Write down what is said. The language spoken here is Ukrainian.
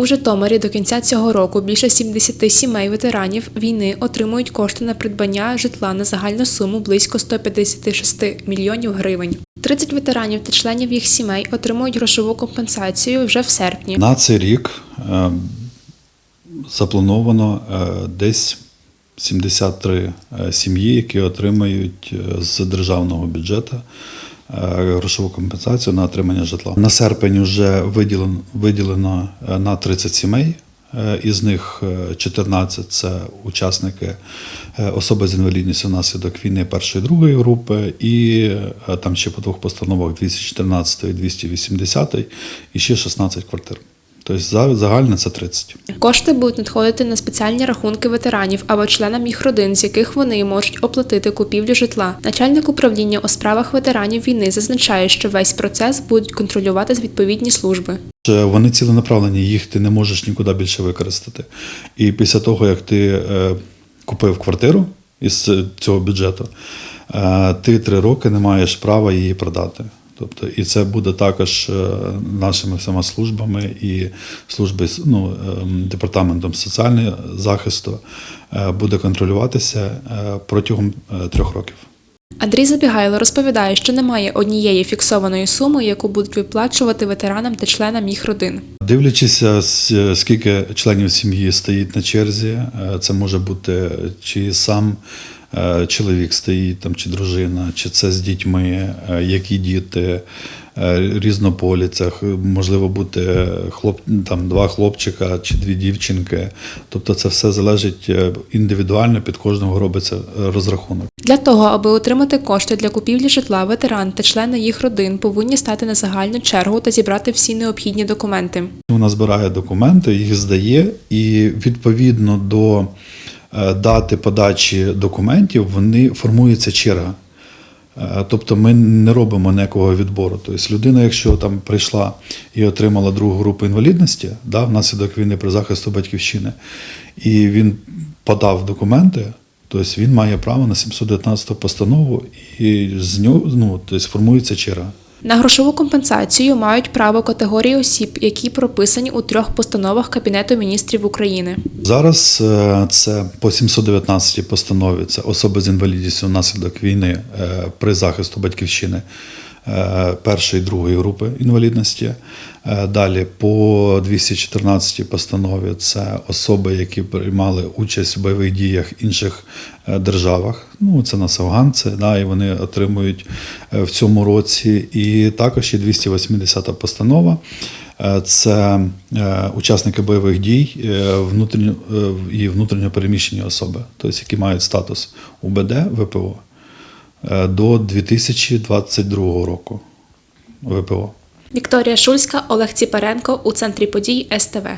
У Житомирі до кінця цього року більше 70 сімей ветеранів війни отримують кошти на придбання житла на загальну суму близько 156 мільйонів гривень. 30 ветеранів та членів їх сімей отримують грошову компенсацію вже в серпні. На цей рік е, заплановано е, десь 73 е, сім'ї, які отримають з державного бюджету грошову компенсацію на отримання житла. На серпень вже виділено, виділено е, на 30 сімей. Е, Із них е, 14 – це учасники е, особи з інвалідністю внаслідок війни першої другої групи, і е, там ще по двох постановах 214 і 280, і ще 16 квартир. Тобто за- загально це 30. Кошти будуть надходити на спеціальні рахунки ветеранів або членам їх родин, з яких вони можуть оплатити купівлю житла. Начальник управління у справах ветеранів війни зазначає, що весь процес будуть контролювати відповідні служби. Вони ціленаправлені, їх ти не можеш нікуди більше використати. І після того, як ти е, купив квартиру із цього бюджету, е, ти три роки не маєш права її продати. Тобто, і це буде також е, нашими всіма службами і служби ну, ем, департаментом соціального захисту е, буде контролюватися е, протягом трьох років. Андрій Забігайло розповідає, що немає однієї фіксованої суми, яку будуть виплачувати ветеранам та членам їх родин. Дивлячись, скільки членів сім'ї стоїть на черзі, це може бути чи сам чоловік стоїть, там, чи дружина, чи це з дітьми, е, які діти, е, різнополі, це х- можливо бути хлоп, там, два хлопчика чи дві дівчинки. Тобто це все залежить е, індивідуально, під кожного робиться е, розрахунок. Для того, аби отримати кошти для купівлі житла, ветеран та члени їх родин повинні стати на загальну чергу та зібрати всі необхідні документи. Вона збирає документи, їх здає, і відповідно до е, дати подачі документів вони формується черга. Е, Тобто ми не робимо ніякого відбору. Тобто людина, якщо там прийшла і отримала другу групу інвалідності, да, внаслідок війни при захисту батьківщини, і він подав документи, тобто він має право на 719 постанову, і з нього ну, тобто формується черга. На грошову компенсацію мають право категорії осіб, які прописані у трьох постановах Кабінету міністрів України. Зараз е, це по 719 постанові. Це особи з інвалідністю внаслідок війни е, при захисту батьківщини першої і другої групи інвалідності. Е, Далі по 214 постанові це особи, які приймали участь в бойових діях інших е, державах. Ну це нас афганці, да, і вони отримують е, в цьому році. І також є 280 постанова. Е, Це е, учасники бойових дій е, внутрішньо е, і внутрішньо переміщені особи, тобто які мають статус УБД ВПО е, до 2022 року. ВПО. Вікторія Шульська, Олег Ціпаренко у центрі подій СТВ.